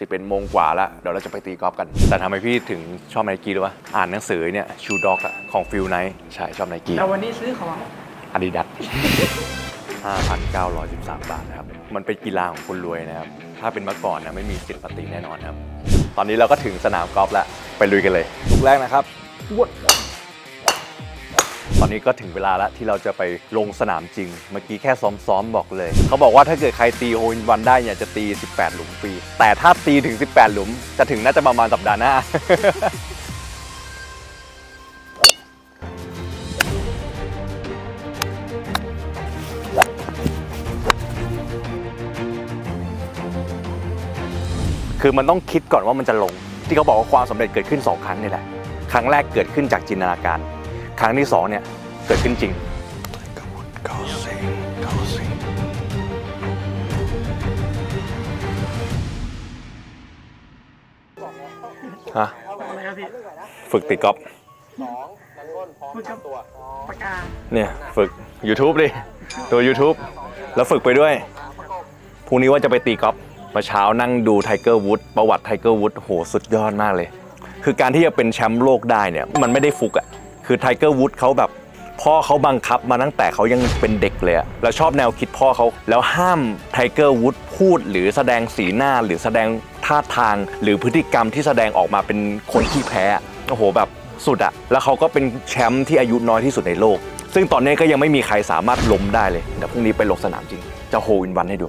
สิเป็นโมงกว่าแล้วเดี๋ยวเราจะไปตีกอล์ฟกัน แต่ทำไมพี่ถึงชอบไนกี้รู้ป่ะอ่านหนังสือเนี่ยชูด็อกอะของฟิลไนท์ใช่ชอบไนกี้แต่วันนี้ซื้อของอาดิดาส5,913 บาทนะครับ มันเป็นกีฬาของคนรวยนะครับ ถ้าเป็นเมื่อก่อนนะไม่มีสิทธิ์ปฏิแน่นอนครับ ตอนนี้เราก็ถึงสนามกอล์ฟแล้ว ไปลุยกันเลยลูกแรกนะครับวด ตอนนี้ก็ถึงเวลาแล้วที่เราจะไปลงสนามจริง เมื่อกี้แค่ซ้อมๆบอกเลย เขาบอกว่าถ้าเกิดใครตีโฮนวันได้เนี่ยจะตี 18 หลุมฟรี แต่ถ้าตีถึง 18 หลุม จะถึงน่าจะประมาณสัปดาห์หน้าคือมันต้องคิดก่อนว่ามันจะลง ที่เขาบอกว่าความสำเร็จเกิดขึ้น 2 ครั้งนี่แหละ ครั้งแรกเกิดขึ้นจากจินตนาการ ครั้งที่2เนี่ยเกิดขึ้นจริง ฮะ อะไรครับพี่ฝึกตีกอล์ฟพูดกับปากกาเนี่ยฝึก YouTube ดิตัว YouTube แล้วฝึกไปด้วยพรุ่งนี้ว่าจะไปตีกอล์ฟมาเช้านั่งดูไทเกอร์วูดประวัติไทเกอร์วูดโหสุดยอดมากเลย คือการที่จะเป็นแชมป์โลกได้เนี่ย มันไม่ได้ฟุกอะ คือไทเกอร์วูดเขาแบบพ่อเขาบังคับมาตั้งแต่เขายังเป็นเด็กเลยอะแล้วชอบแนวคิดพ่อเขา แล้วห้ามไทเกอร์วูดพูดหรือแสดงสีหน้าหรือแสดงท่าทาง หรือพฤติกรรมที่แสดงออกมาเป็นคนที่แพ้อโอ้โหแบบสุดอะแล้วเขาก็เป็นแชมป์ที่อายุน้อยที่สุดในโลก ซึ่งตอนนี้ก็ยังไม่มีใครสามารถล้มได้เลยเดี๋ยวพรุ่งนี้ไปลงสนามจริง จะโฮอินวันให้ดู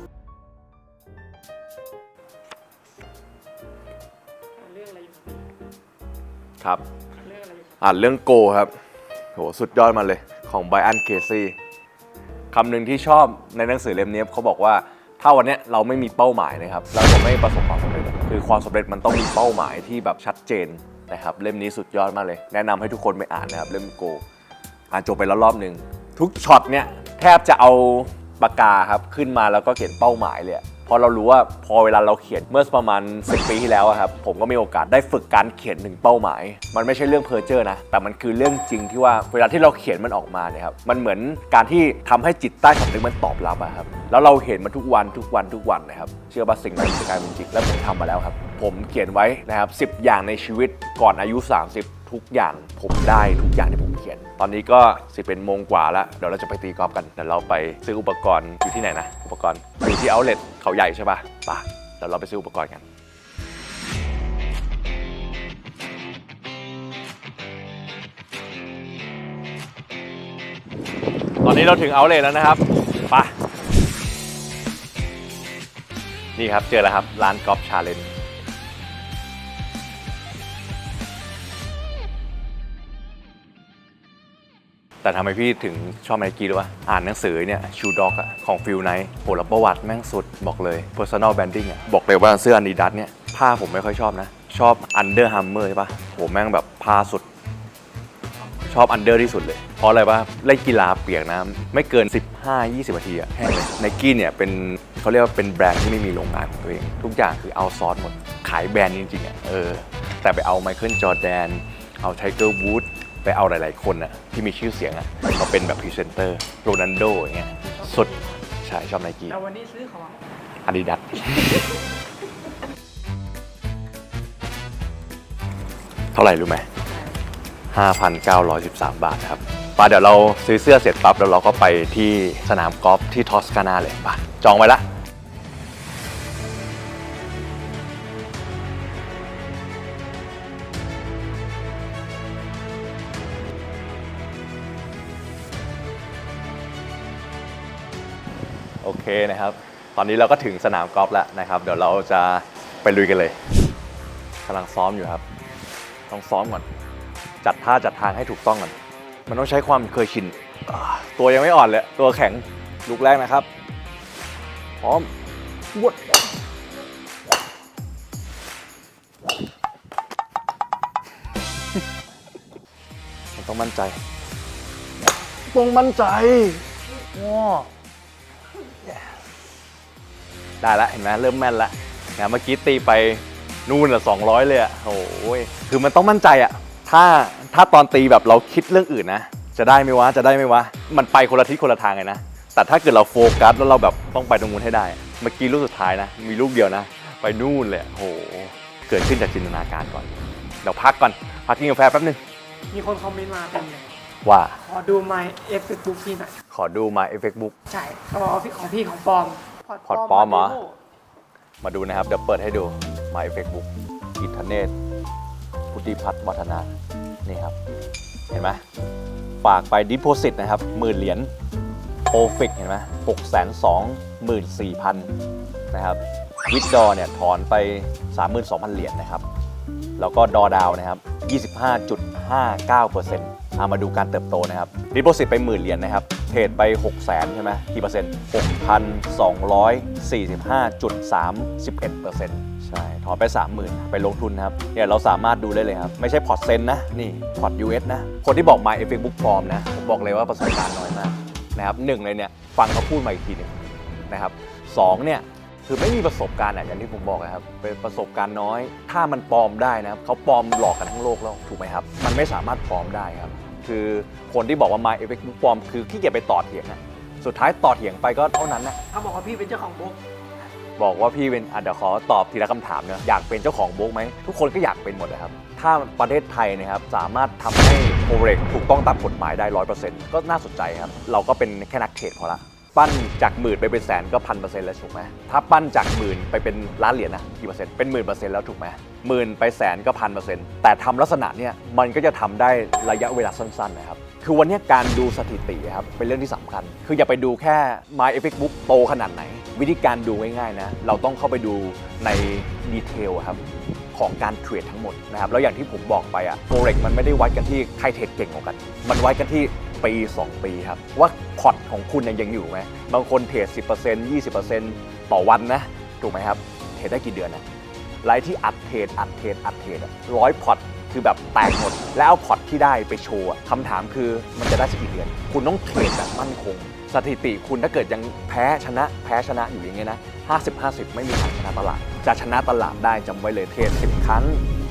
ครับ อ่านเรื่องโกครับโหสุดยอดมาเลยของไบอันเคซี่คำหนึ่งที่ชอบในหนังสือเล่มนี้เขาบอกว่าถ้าวันนี้เราไม่มีเป้าหมายนะครับเราจะไม่ประสบความสำเร็จคือความสำเร็จมันต้องมีเป้าหมายที่แบบชัดเจนนะครับเล่มนี้สุดยอดมากเลย แนะนำให้ทุกคนไปอ่านนะครับเล่มโกอ่านจบไปแล้วรอบหนึ่งทุกช็อตเนี่ยแทบจะเอาปากกาครับขึ้นมาแล้วก็เขียนเป้าหมายเลย ราะเรารู้ว่าพอเวลาเราเขียนเมื่อประมาณ 10 ปีที่แล้วอะครับผมก็มีโอกาสได้ฝึกการเขียนหนึ่งเป้าหมาย มันไม่ใช่เรื่องเพอร์เจอร์นะ แต่มันคือเรื่องจริงที่ว่าเวลาที่เราเขียนมันออกมาเนี่ยครับมันเหมือนการที่ทำให้จิตใต้สำนึกมันตอบรับอะครับแล้วเราเห็นมันทุกวันทุกวันทุกวันนะครับเชื่อว่าสิ่งนั้นจะกลายเป็นจริงและผมทำมาแล้วครับผมเขียนไว้นะครับ10 อย่างในชีวิตก่อนอายุ 30 ทุกอย่างผมได้ทุกอย่างที่ผมเขียน ตอนนี้ก็สิเป็นโมงกว่าแล้ว เดี๋ยวเราจะไปตีกอล์ฟกันเดี๋ยวเราไปซื้ออุปกรณ์อยู่ที่ไหนนะ อุปกรณ์อยู่ที่เอาเล t เขาใหญ่ใช่ปะป่ะเดี๋ยวเราไปซื้ออุปกรณ์กันตอนนี้เราถึงเอาเล t แล้วนะครับไป่ะนี่ครับเจอแล้วครับร้านกอล์ฟชาเลนจ์ แต่ทำไมพี่ถึงชอบไนกี้รู้ป่ะอ่านหนังสือเนี่ยชูด็อกอะของฟิลไนท์โหแล้วประวัติแม่งสุดบอกเลย personal branding อะบอกเลยว่าเสื้อ Adidas เนี่ยผ้าผมไม่ค่อยชอบนะ ชอบ Under Armour ใช่ป่ะโหแม่งแบบผ้าสุด ชอบ Under ที่สุดเลย เพราะอะไรป่ะเล่นกีฬาเปียกนะไม่เกิน 15-20นาทีอะแห้งเลยไนกี้เนี่ยเป็นเขาเรียกว่าเป็นแบรนด์ที่ไม่มีโรงงานของตัวเอง ทุกอย่างคือเอาซอร์สหมดขายแบรนด์จริงๆอะเออแต่ไปเอาไมเคิลจอร์แดนเอาไทเกอร์วูด ไปเอาหลาย ๆ คนอะที่มีชื่อเสียงอะมาเป็นแบบพรีเซนเตอร์โรนันโดอย่างเงี้ยสุดใช่ชอบไนกี้แต่วันนี้ซื้อของอาดิดาสเท่าไหร่รู้ไหม5,913 บาทครับป่ะเดี๋ยวเราซื้อเสื้อเสร็จปั๊บแล้วเราก็ไปที่สนามกอล์ฟที่ทอสกานาเลยป่ะจองไว้ละ เคนะครับ ตอนนี้เราก็ถึงสนามกอล์ฟแล้วนะครับ เดี๋ยวเราจะไปลุยกันเลยกำลังซ้อมอยู่ครับ ต้องซ้อมก่อน จัดท่าจัดทางให้ถูกต้องก่อน มันต้องใช้ความเคยชินอ่าตัวยังไม่อ่อนเลย ตัวแข็ง ลูกแรกนะครับ พร้อมวดมันต้องมั่นใจ ต้องมั่นใจว้า ได้ละเห็นไหมเริ่มแม่นละนะเมื่อกี้ตีไปนู่นอะสองร้อยเลยอะโอ้ยคือมันต้องมั่นใจอะถ้าถ้าตอนตีแบบเราคิดเรื่องอื่นนะ จะได้ไหมวะจะได้ไหมวะ มันไปคนละทิศคนละทางเลยนะ แต่ถ้าเกิดเราโฟกัสแล้วเราแบบต้องไปตรงนู้นให้ได้ เมื่อกี้ลูกสุดท้ายนะ มีลูกเดียวนะ ไปนู่นเลยโอ้โหเกิดขึ้นจากจินตนาการก่อนเดี๋ยวพักก่อนพักกินกาแฟแป๊บนึงมีคนคอมเมนต์มาเต็มเลยว่า ขอดู my F Facebook พี่หน่อยขอดูมา effectbook ใช่เขาบอกว่าพี่ของพี่ของปลอม พอร์ตปลอมเหรอ มาดูนะครับ เดี๋ยวเปิดให้ดูมา effectbook อิทธเนศพุทธิพัฒน์วัฒนา นี่ครับ เห็นไหมฝากไปดิ p o สิตนะครับหมื่นเหรียญโอฟิกเห็นไหมหกแสนสองหมื่นสี่พันนะครับ วิดดอเนี่ยถอนไป 32,000 เหรียญนะครับ แล้วก็ดอดาวนะครับ 25.59%เอามาดูการเติบโตนะครับดิโพสิตไปหมื่นเหรียญนะครับ เทรดไป6 0 0 0 0ใช่ไหมกี่เปอร์เซ็นต์6,245.31%ใช่ถอนไป 30,000 ไปลงทุนนะครับเนี่ยเราสามารถดูได้เลยครับ ไม่ใช่พอร์ตเซนนะ นี่พอร์ต US นะ คนที่บอกมา e f f e c t book ปลอมนะ ผมบอกเลยว่าประสบการณ์น้อยมากนะครับหนึ่งเลยเนี่ย ฟังเขาพูดมาอีกทีหนึงนะครับสองเนี่ยคือไม่มีประสบการณ์อะอย่างที่ผมบอกนะครับเป็นประสบการณ์น้อย ถ้ามันปลอมได้นะครับเขาปลอมหลอกกันทั้งโลกแล้วถูกไหมครับ มันไม่สามารถปลอมได้ครับ คือคนที่บอกว่า My Effect Book ปลอมคือขี้เกียจไปต่อเถียงอะสุดท้ายต่อเถียงไปก็เท่านั้นนะเขาบอกว่าพี่เป็นเจ้าของบุ๊กบอกว่าพี่เป็นอะเดี๋ยวขอตอบทีละคำถามเนอะอยากเป็นเจ้าของบุ๊กไหมทุกคนก็อยากเป็นหมดเลยครับ ถ้าประเทศไทยนะครับสามารถทำให้โอเรกถูกต้องตามกฎหมายได้ร้อยเปอร์เซ็นต์ก็น่าสนใจครับ เราก็เป็นแค่นักเทรดพอละ ปั้นจากหมื่นไปเป็นแสนก็พันเปอร์เซ็นต์แล้วถูกไหมถ้าปั้นจากหมื่นไปเป็นล้านเหรียญนะกี่เปอร์เซ็นต์เป็นหมื่นเปอร์เซ็นต์แล้วถูกไหมหมื่นไปแสนก็พันเปอร์เซ็นต์แต่ทำลักษณะเนี่ยมันก็จะทำได้ระยะเวลาสั้นๆนะครับคือวันนี้การดูสถิติครับเป็นเรื่องที่สำคัญ คืออย่าไปดูแค่ My Effect Book โตขนาดไหน วิธีการดูง่ายๆนะเราต้องเข้าไปดูในดีเทลครับของการเทรดทั้งหมดนะครับแล้วอย่างที่ผมบอกไปอะ Forex มันไม่ได้วัดกันที่ใครเทรดเก่งกว่ากัน มันวัดกันที่ ปี 2 ปีครับ ว่าพอร์ตของคุณยังยังอยู่ไหมบางคนเทรด10% 20%ต่อวันนะ ถูกไหมครับ เทรดได้กี่เดือนนะไลฟ์ที่อัดเทรดอัดเทรดอัดเทรดร้อยพอร์ตคือแบบแตกหมด แล้วเอาพอร์ตที่ได้ไปโชว์คำถามคือมันจะได้สักกี่เดือน คุณต้องเทรดแบบมั่นคง สถิติคุณถ้าเกิดยังแพ้ชนะแพ้ชนะอยู่อย่างเงี้ยนะ50 50 ไม่มีทางชนะตลาด จะชนะตลาดได้จำไว้เลยเทรด10 ครั้ง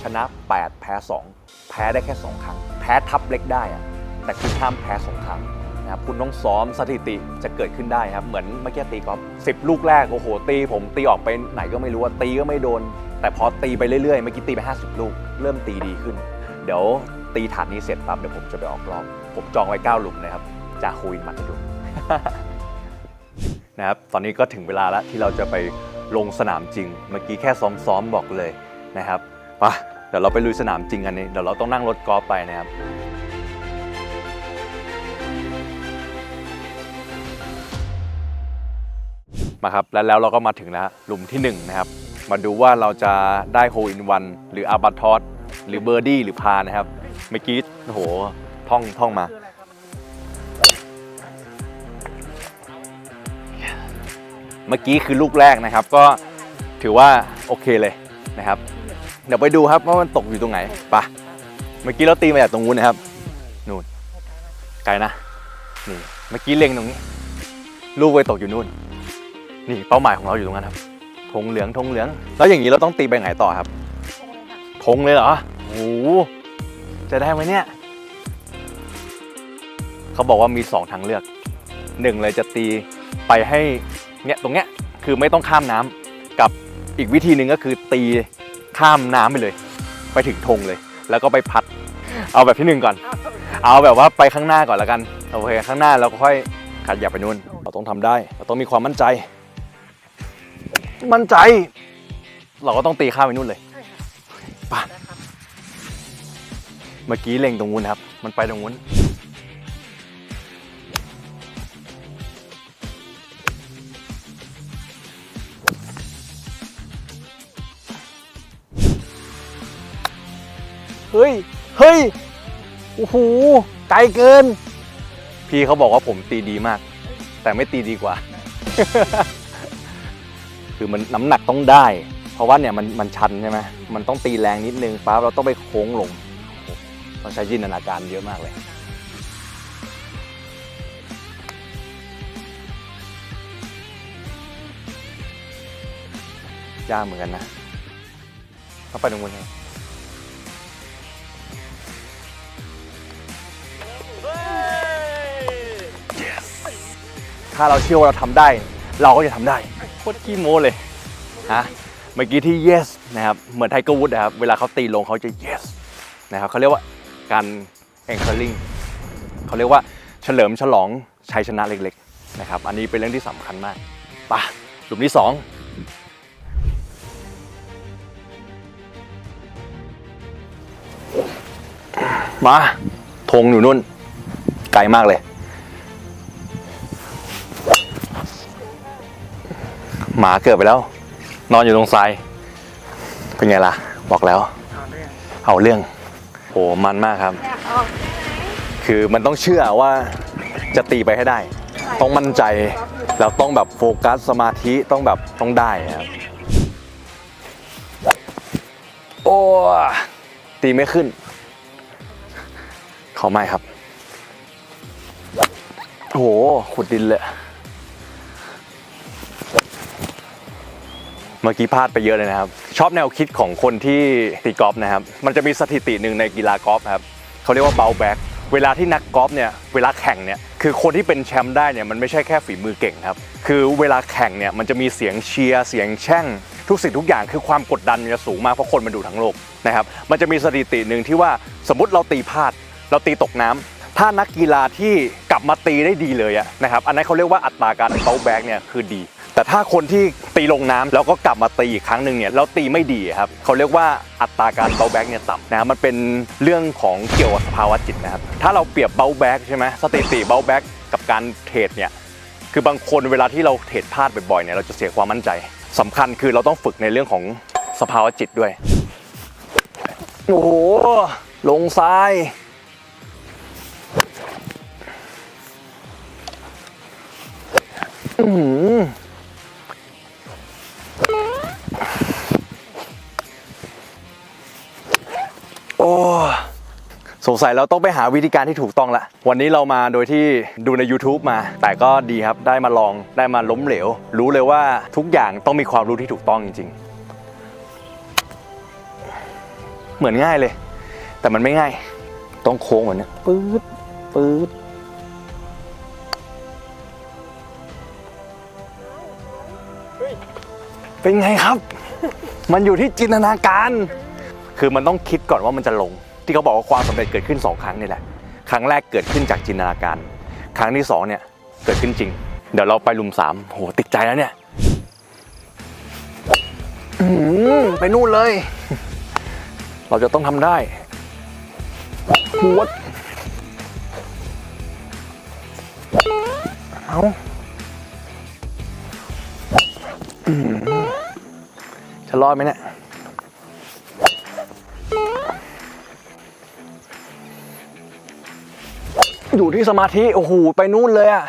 ชนะ 8 แพ้ 2 แพ้ได้แค่ 2 ครั้ง แพ้ทับเล็กได้อะ แต่คุณห้ามแพ้2ครั้งนะครับคุณต้องซ้อมสถิติจะเกิดขึ้นได้ครับ เหมือนเมื่อกี้ตีกอล์ฟสิบลูกแรก โอ้โห ตีผมตีออกไปไหนก็ไม่รู้ว่าตีก็ไม่โดน แต่พอตีไปเรื่อยๆ เมื่อกี้ตีไป 50 ลูก เริ่มตีดีขึ้น เดี๋ยวตีฐานนี้เสร็จปั๊บเดี๋ยวผมจะไปออกรอบ ผมจองไว้ 9 หลุมนะครับจากคูวินมาให้ดูนะครับตอนนี้ก็ถึงเวลาแล้วที่เราจะไปลงสนามจริง เมื่อกี้แค่ซ้อมๆบอกเลยนะครับไปะเดี๋ยวเราไปลุยสนามจริงกันนี้เดี๋ยวเราต้องนั่งรถกอล์ฟไปนะครับ มาครับแล้วแล้วเราก็มาถึงแล้วหลุมที่หนึ่งนะครับมาดูว่าเราจะได้โฮอินวันหรืออาบัตทอสหรือเบอร์ดี้หรือพานะครับเมื่อกี้โอ้โหท่องท่องมาเมื่อกี้คือลูกแรกนะครับ ก็ถือว่าโอเคเลยนะครับ เดี๋ยวไปดูครับว่ามันตกอยู่ตรงไหนไปะเมื่อกี้เราตีมาจากตรงนู้นนะครับนู่นไกลนะนี่เมื่อกี้เล็งตรงนี้ ลูกไปตกอยู่นู่น นี่เป้าหมายของเราอยู่ตรงนั้นครับธงเหลืองธงเหลือง แล้วอย่างนี้เราต้องตีไปไหนต่อครับธงเลยเหรอโอ้โหจะได้ไหมเนี่ยเขาบอกว่ามีสองทางเลือกหนึ่งเลยจะตีไปให้เนี่ยตรงเนี้ยคือไม่ต้องข้ามน้ำกับอีกวิธีหนึ่งก็คือตีข้ามน้ำไปเลย ไปถึงธงเลย แล้วก็ไปพัด เอาแบบที่หนึ่งก่อน เอาแบบว่าไปข้างหน้าก่อนแล้วกันโอเคข้างหน้าเราก็ค่อยขัดหยับไปนู่นเราต้องทำได้ เราต้องมีความมั่นใจ มั่นใจ เราก็ต้องตีข้ามไปนู่นเลย ใช่ค่ะไปะเมื่อกี้เล็งตรงนู้นครับ มันไปตรงนู้น เฮ้ย เฮ้ย โอ้โห ไกลเกิน พี่เขาบอกว่าผมตีดีมาก แต่ไม่ตีดีกว่า คือมันน้ำหนักต้องได้ เพราะว่าเนี่ยมันมันชันใช่ไหมมันต้องตีแรงนิดนึงปั๊บเราต้องไปโค้งลงโอ้โหต้องใช้จินตนาการเยอะมากเลยยากเหมือนกันนะต้องไปตรงนู้นไงถ้าเราเชื่อว่าเราทำได้ เราก็จะทำได้ โคตรขี้โม้เลยฮะเมื่อกี้ที่ yes นะครับเหมือนไทเกอร์วูดนะครับเวลาเขาตีลงเขาจะ yes นะครับเขาเรียกว่าการ anchoring เขาเรียกว่าเฉลิมฉลองชัยชนะเล็กๆนะครับอันนี้เป็นเรื่องที่สำคัญมากป่ะหลุมที่สองมาธงอยู่นู่น ไกลมากเลย หมาเกิดไปแล้ว นอนอยู่ตรงทราย เป็นไงล่ะ บอกแล้วเอาเรื่องเอาเรื่องโหมันมากครับ คือมันต้องเชื่อว่าจะตีไปให้ได้ ต้องมั่นใจ แล้วต้องแบบโฟกัสสมาธิต้องแบบต้องได้ครับ โอ้ตีไม่ขึ้น ขอไม่ครับโอ้โหขุดดินเลย เมื่อกี้พลาดไปเยอะเลยนะครับ ชอบแนวคิดของคนที่ตีกอล์ฟนะครับ มันจะมีสถิติหนึ่งในกีฬากอล์ฟครับเขาเรียกว่าเบลแบ็กเวลาที่นักกอล์ฟเนี่ยเวลาแข่งเนี่ยคือคนที่เป็นแชมป์ได้เนี่ยมันไม่ใช่แค่ฝีมือเก่งครับ คือเวลาแข่งเนี่ยมันจะมีเสียงเชียร์เสียงแช่ง ทุกสิ่งทุกอย่างคือความกดดันมันจะสูงมากเพราะคนมันดูทั้งโลกนะครับมันจะมีสถิติหนึ่งที่ว่าสมมติเราตีพลาด เราตีตกน้ำถ้านักกีฬาที่กลับมาตีได้ดีเลยอะนะครับอันนั้นเขาเรียกว่าอัตราการเบลแบ็กเนี่ยคือดี แต่ถ้าคนที่ตีลงน้ำแล้วก็กลับมาตีอีกครั้งหนึ่งเนี่ยแล้วตีไม่ดีครับเขาเรียกว่าอัตราการเบลแบ็กเนี่ยต่ำนะครับมันเป็นเรื่องของเกี่ยวกับสภาวะจิตนะครับถ้าเราเปรียบเบลแบ็กใช่ไหมสถิติเบลแบ็กกับการเทรดเนี่ยคือบางคนเวลาที่เราเทรดพลาดบ่อยๆเนี่ยเราจะเสียความมั่นใจสำคัญคือเราต้องฝึกในเรื่องของสภาวะจิตด้วยโอ้โหลงซ้าย สัยเราต้องไปหาวิธีการที่ถูกต้องละ วันนี้เรามาโดยที่ดูใน YouTube มา แต่ก็ดีครับได้มาลองได้มาล้มเหลว รู้เลยว่าทุกอย่างต้องมีความรู้ที่ถูกต้องจริง ๆ เหมือนง่ายเลย แต่มันไม่ง่าย ต้องโค้งเหมือนเนี้ยปื๊ดปื๊ดเป็นไงครับ มันอยู่ที่จินตนาการ คือมันต้องคิดก่อนว่ามันจะลง ที่เขาบอกว่าความสำเร็จเกิดขึ้นสองครั้งนี่แหละ ครั้งแรกเกิดขึ้นจากจินตนาการ ครั้งที่สองเนี่ยเกิดขึ้นจริง เดี๋ยวเราไปลุมสามโหติดใจแล้วเนี่ยไปนู่นเลย เราจะต้องทำได้หัวดเอาจะรอดไหมเนี่ย อยู่ที่สมาธิ โอ้โห ไปนู่นเลยอะ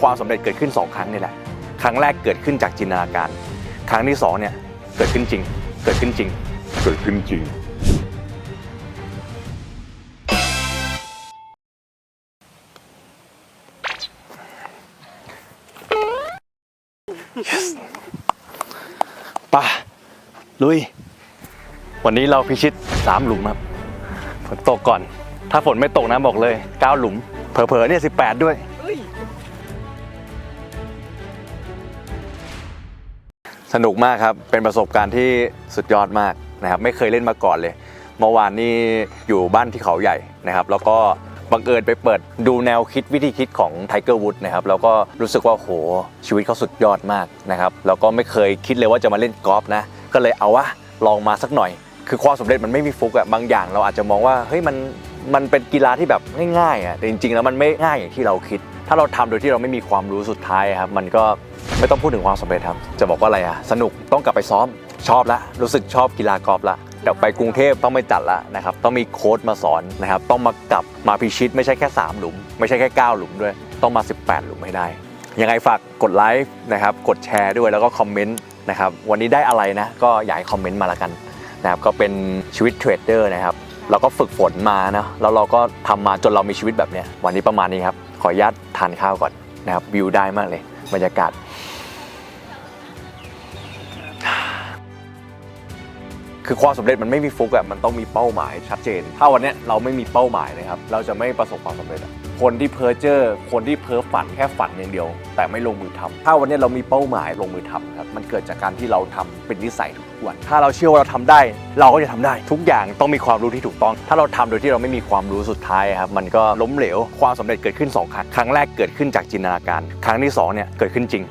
ความสำเร็จเกิดขึ้น 2 ครั้งนี่แหละ ครั้งแรกเกิดขึ้นจากจินตนาการ ครั้งที่2เนี่ย เกิดขึ้นจริง เกิดขึ้นจริง เกิดขึ้นจริง ป่ะลุย วันนี้เราพิชิต3หลุมครับฝนตกก่อน ถ้าฝนไม่ตกนะบอกเลย9หลุม เผลอๆเนี่ย18ด้วย สนุกมากครับ เป็นประสบการณ์ที่สุดยอดมากนะครับ ไม่เคยเล่นมาก่อนเลย เมื่อวานนี้อยู่บ้านที่เขาใหญ่นะครับ แล้วก็ บังเอิญไปเปิดดูแนวคิดวิธีคิดของไทเกอร์วูดนะครับแล้วก็รู้สึกว่าโหชีวิตเขาสุดยอดมากนะครับแล้วก็ไม่เคยคิดเลยว่าจะมาเล่นกอล์ฟนะก็เลยเอาวะลองมาสักหน่อย คือความสำเร็จมันไม่มีฟุกอะบางอย่างเราอาจจะมองว่าเฮ้ยมันมันเป็นกีฬาที่แบบง่ายๆอะแต่จริงๆแล้วมันไม่ง่ายอย่างที่เราคิด ถ้าเราทำโดยที่เราไม่มีความรู้สุดท้ายครับมันก็ไม่ต้องพูดถึงความสำเร็จครับจะบอกว่าอะไรอะสนุกต้องกลับไปซ้อมชอบละรู้สึกชอบกีฬากอล์ฟละ เดี๋ยวไปกรุงเทพต้องไม่จัดละนะครับต้องมีโค้ชมาสอนนะครับต้องมากลับมาพิชิตไม่ใช่แค่ 3 หลุม ไม่ใช่แค่ 9 หลุมด้วย ต้องมา 18 หลุมให้ได้ ยังไงฝากกดไลค์นะครับกดแชร์ด้วยแล้วก็คอมเมนต์นะครับวันนี้ได้อะไรนะก็อยากให้คอมเมนต์มาละกันนะครับก็เป็นชีวิตเทรดเดอร์นะครับเราก็ฝึกฝนมานะแล้วเราก็ทำมาจนเรามีชีวิตแบบเนี้ยวันนี้ประมาณนี้ครับขออนุญาตทานข้าวก่อนนะครับวิวได้มากเลยบรรยากาศ คือความสำเร็จมันไม่มีฟุกอะมันต้องมีเป้าหมายชัดเจน ถ้าวันเนี้ยเราไม่มีเป้าหมายนะครับ เราจะไม่ประสบความสำเร็จอะคนที่เพ้อเจ้อคนที่เพ้อฝันแค่ฝันอย่างเดียว แต่ไม่ลงมือทำถ้าวันเนี้ยเรามีเป้าหมายลงมือทำครับ มันเกิดจากการที่เราทำเป็นนิสัยทุกวัน ถ้าเราเชื่อว่าเราทำได้ เราก็จะทำได้ ทุกอย่างต้องมีความรู้ที่ถูกต้อง ถ้าเราทำโดยที่เราไม่มีความรู้สุดท้ายครับ มันก็ล้มเหลว ความสำเร็จเกิดขึ้นสองครั้ง ครั้งแรกเกิดขึ้นจากจินตนาการ ครั้งที่สองเนี่ยเกิดขึ้นจริง